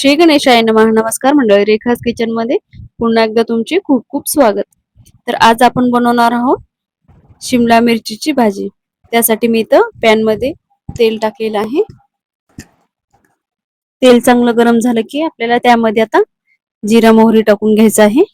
श्री गणेशाय नमः. नमस्कार मंडळी रेखास किचनमध्ये पुन्हा एकदा तुमचे खूप खूप स्वागत. तर आज आपण बनवणार आहोत शिमला मिरचीची भाजी. त्यासाठी मी इथं पॅनमध्ये तेल टाकलेलं आहे. तेल चांगलं गरम झालं की आपल्याला त्यामध्ये आता जिरा मोहरी टाकून घ्यायचं आहे.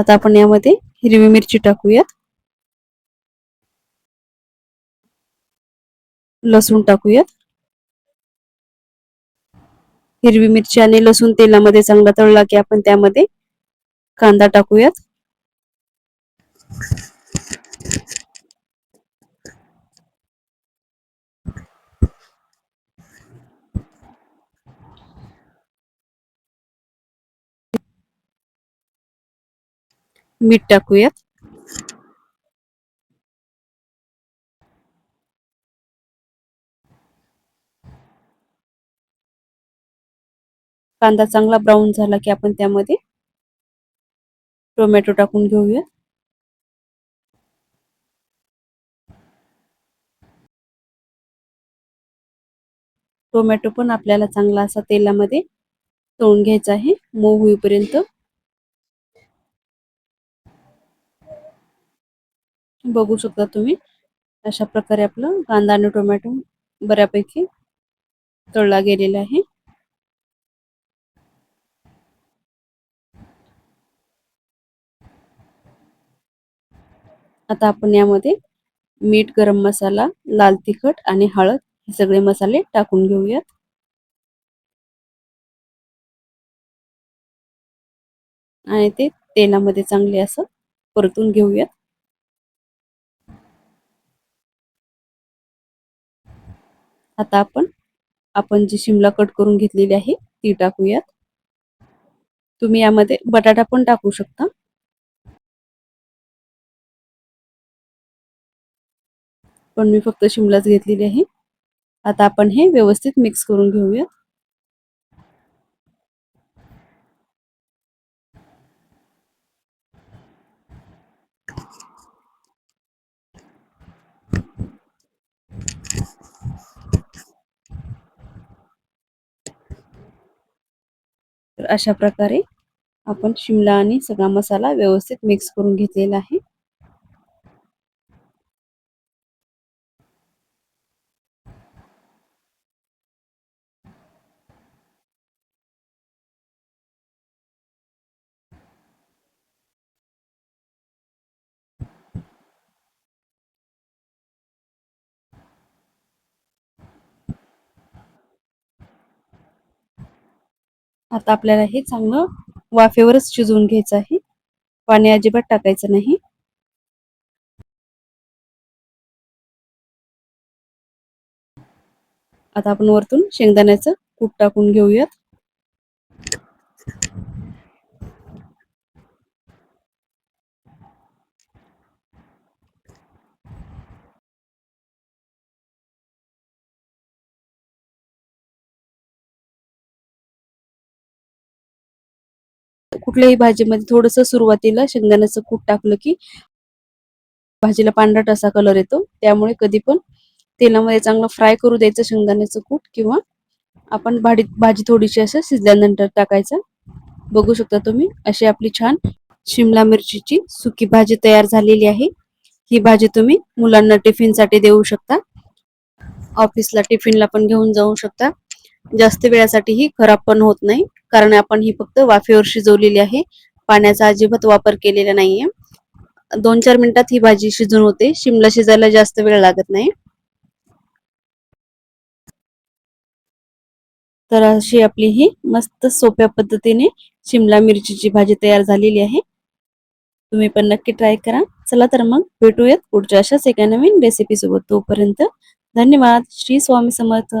आता आपण यामध्ये हिरवी मिरची टाकूयात. लसूण टाकूयात. हिरवी मिरची आणि लसूण तेलामध्ये चांगला तळला की आपण त्यामध्ये कांदा टाकूयात. मीठ टाकूयात. कांदा चांगला ब्राऊन झाला की आपण त्यामध्ये टोमॅटो टाकून घेऊया टोमॅटो पण आपल्याला चांगला असा तेलामध्ये तळून घ्यायचा आहे. मऊ होईपर्यंत बघू शकता तुम्ही. अशा प्रकारे आपलं कांदा आणि टोमॅटो बऱ्यापैकी तळला गेलेला आहे. आता आपण यामध्ये मीठ गरम मसाला लाल तिखट आणि हळद हे सगळे मसाले टाकून घेऊयात. आणि ते तेलामध्ये चांगले असं परतून घेऊयात. आता आपण आपण जी शिमला कट करून घेतलेली आहे ती टाकूयात. तुम्ही यामध्ये बटाटा पण टाकू शकता. पण मी फक्त शिमलाच घेतलेली आहे. आता आपण हे व्यवस्थित मिक्स करून घेऊयात. तर अशा प्रकारे आपण शिमला आणि सगळा मसाला व्यवस्थित मिक्स करून घेतलेला आहे. आता आपल्याला हे चांगलं वाफेवरच शिजवून घ्यायचं आहे. पाणी अजिबात टाकायचं नाही. आता आपण वरतून शेंगदाण्याचं कूट टाकून घेऊयात. कुठल्याही भाजीमध्ये थोडस सुरुवातीला शेंगदाण्याचं कूट टाकलं की भाजीला पांढरा असा कलर येतो. त्यामुळे कधी पण तेलामध्ये चांगलं फ्राय करू द्यायचं शेंगदाण्याचं कूट किंवा आपण भाडी भाजी थोडीशी असं शिजल्यानंतर टाकायचं. बघू शकता तुम्ही अशी आपली छान शिमला मिरचीची सुकी भाजी तयार झालेली आहे. ही भाजी तुम्ही मुलांना टिफिनसाठी देऊ शकता. ऑफिसला टिफिनला पण घेऊन जाऊ शकता. जास्त वेळासाठी ही खराब पण होत नाही. कारण आपण ही फक्त वाफेवर शिजवलेली आहे. पाण्याचा अजिबात वापर केलेला नाहीये. दोन चार मिनिटात ही भाजी शिजून होते. शिमला शिजायला जास्त वेळ लागत नाही. तर अशी आपली ही मस्त सोप्या पद्धतीने शिमला मिरचीची भाजी तयार झालेली आहे. तुम्ही पण नक्की ट्राय करा. चला तर मग भेटूयात पुढच्या अशाच एका नवीन रेसिपी सोबत. तोपर्यंत धन्यवाद. श्री स्वामी समर्थ.